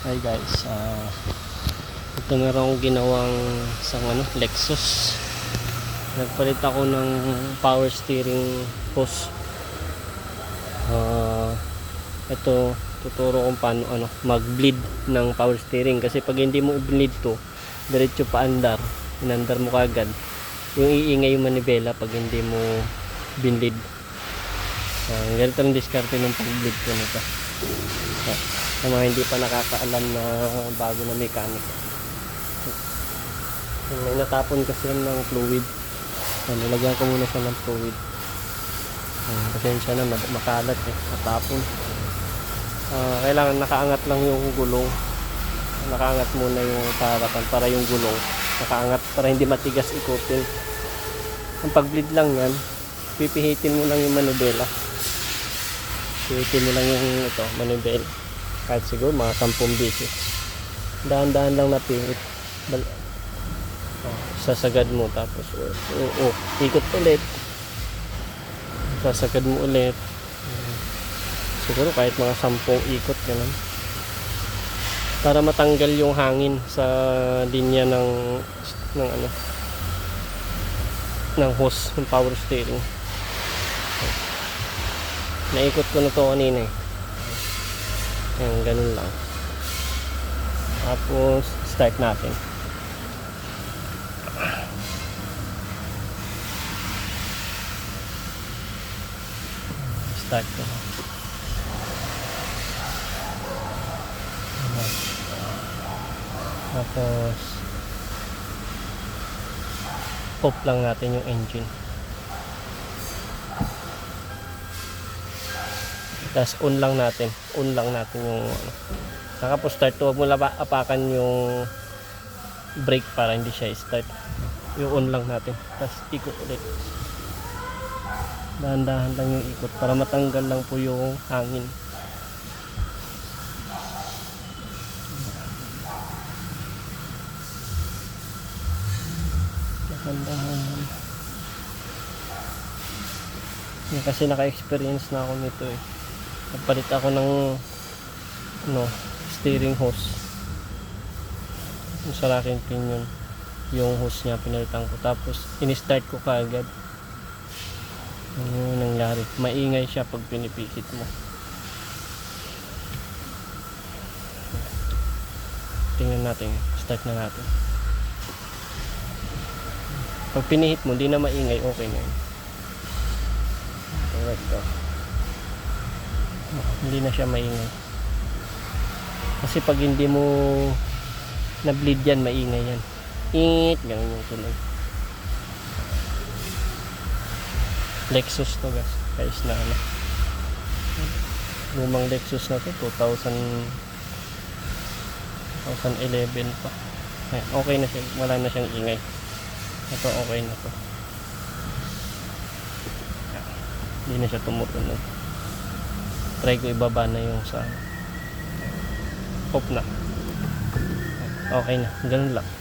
Hi guys, ah ito meron akong ginawang isang ano, Lexus. Nagpalit ako ng power steering hose. Ah ito, tuturo kung paano ano, mag-bleed ng power steering kasi pag hindi mo i-bleed to, diretso pa andar, inandar mo kagad. Yung iingay yung manibela pag hindi mo binlid. Uh, ganito ang diskarte ng pag-bleed ko nito. Ah, sa mga hindi pa nakakaalam na bago na mechanic. May natapon kasi yan ng fluid. Yan, nilagyan ko muna siya ng fluid. Yan, pasensya na, makalat eh, natapon. Ah, kailangan nakaangat lang yung gulong. Nakaangat muna yung harapan para yung gulong nakaangat para hindi matigas ikutin. Ang pag-bleed lang yan, pipihitin mo lang yung manibela. Pihitin mo lang yung ito, manibela. Kahit siguro mga 10 beses. Dahan-dahan lang napihit. Bal oh, sasagad mo tapos oh, oh, oh, ikot ulit. Sasagad mo ulit. Siguro kahit mga 10 ikot ganun para matanggal yung hangin sa linya ng ng ano ng hose ng power steering naikot ko na to kanina eh Ayan, ganun lang tapos start natin start ko. Tapos off lang natin yung engine. Tapos on lang natin. On lang natin yung ano. Tapos start huwag mo apakan yung brake para hindi siya start. Yung on lang natin. Tapos ikot ulit. Dahan-dahan lang yung ikot para matanggal lang po yung hangin. Dahan-dahan. Kasi naka-experience na ako nito eh. Nagpalit ako ng ano, steering hose. Yung sa aking pinion. Yung hose niya pinalitan ko. Tapos in-start ko kaagad. Ano yung nangyari. Maingay siya pag pinipikit mo. Tingnan natin. Start na natin. Pag pinihit mo, di na maingay, okay na yun. Alright, go. Hindi na siya maingay. Kasi pag hindi mo na-bleed yan, maingay yan. Ingit, ganun yung tuloy. Lexus to guys. Guys na ano. Lumang Lexus na to, 2000 2011 pa. Ayan, okay na siya. Wala na siyang ingay. Ito okay na to. Hindi na siya tumutunog. Try ko ibaba na yung sa off na. Okay na. Ganun lang.